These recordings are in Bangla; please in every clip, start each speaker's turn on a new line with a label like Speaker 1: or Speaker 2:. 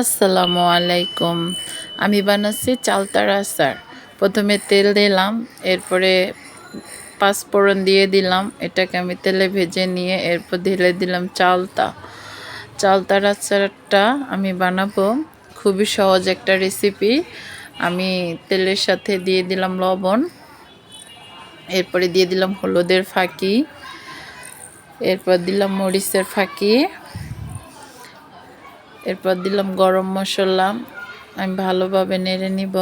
Speaker 1: আসসালামু আলাইকুম। আমি বানাচ্ছি চালতার আচার প্রথমে তেল দিলাম, এরপরে পাঁচফোড়ন দিয়ে দিলাম, এটাকে আমি তেলে ভেজে নিয়ে এরপর ঢেলে দিলাম চালতা। চালতার আচারটা আমি বানাবো। খুবই সহজ একটা রেসিপি। আমি তেলের সাথে দিয়ে দিলাম লবণ, এরপরে দিয়ে দিলাম হলুদের ফাঁকি, এরপর দিলাম মরিচের ফাঁকি। এরপর দিলাম গরম মশলা। আমি ভালোভাবে নেড়ে নিব।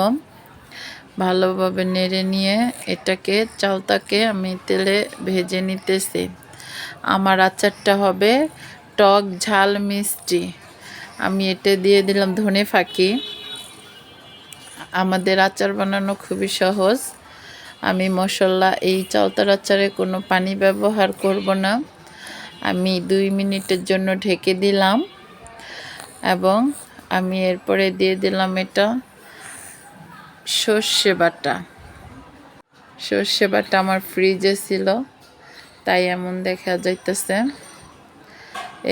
Speaker 1: ভালোভাবে নেড়ে নিয়ে এটাকে চালতাকে আমি তেলে ভেজে নিতেছি। আমার আচারটা হবে টক ঝাল মিষ্টি। আমি এটা দিয়ে দিলাম ধনে ফাঁকি। আমাদের আচার বানানো খুবই সহজ। আমি মশলা, এই চালতার আচারে কোনো পানি ব্যবহার করব না। আমি দুই মিনিটের জন্য ঢেকে দিলাম। এবং আমি এরপরে দিয়ে দিলাম এটা সর্ষে বাটা। সর্ষে বাটা আমার ফ্রিজে ছিল, তাই এমন দেখা যাইতেছে।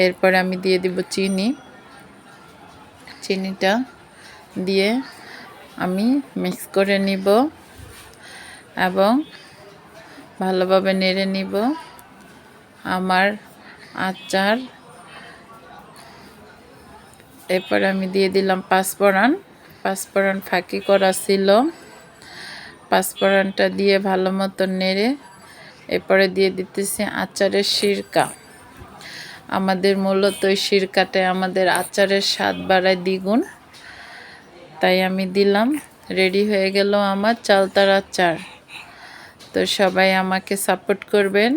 Speaker 1: এরপরে আমি দিয়ে দিব চিনি। চিনিটা দিয়ে আমি মিক্স করে নিব এবং ভালোভাবে নেড়ে নিব। আমার আচার এরপর আমি দিয়ে দিলাম পাঁচফোড়ন। পাঁচফোড়ন ফাঁকি করা ছিল। পাঁচফোড়নটা দিয়ে ভালো মতো নেড়ে এরপরে দিয়ে দিতেছি আচারের সিরকা। আমাদের মূলত ওই সিরকাটায় আমাদের আচারের স্বাদ বাড়ায় দ্বিগুণ। তাই আমি দিলাম। রেডি হয়ে গেল আমার চালতার আচার। তো সবাই আমাকে সাপোর্ট করবেন।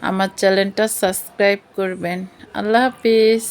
Speaker 1: আমার চ্যানেলটা সাবস্ক্রাইব করবেন। আল্লাহ হাফিজ।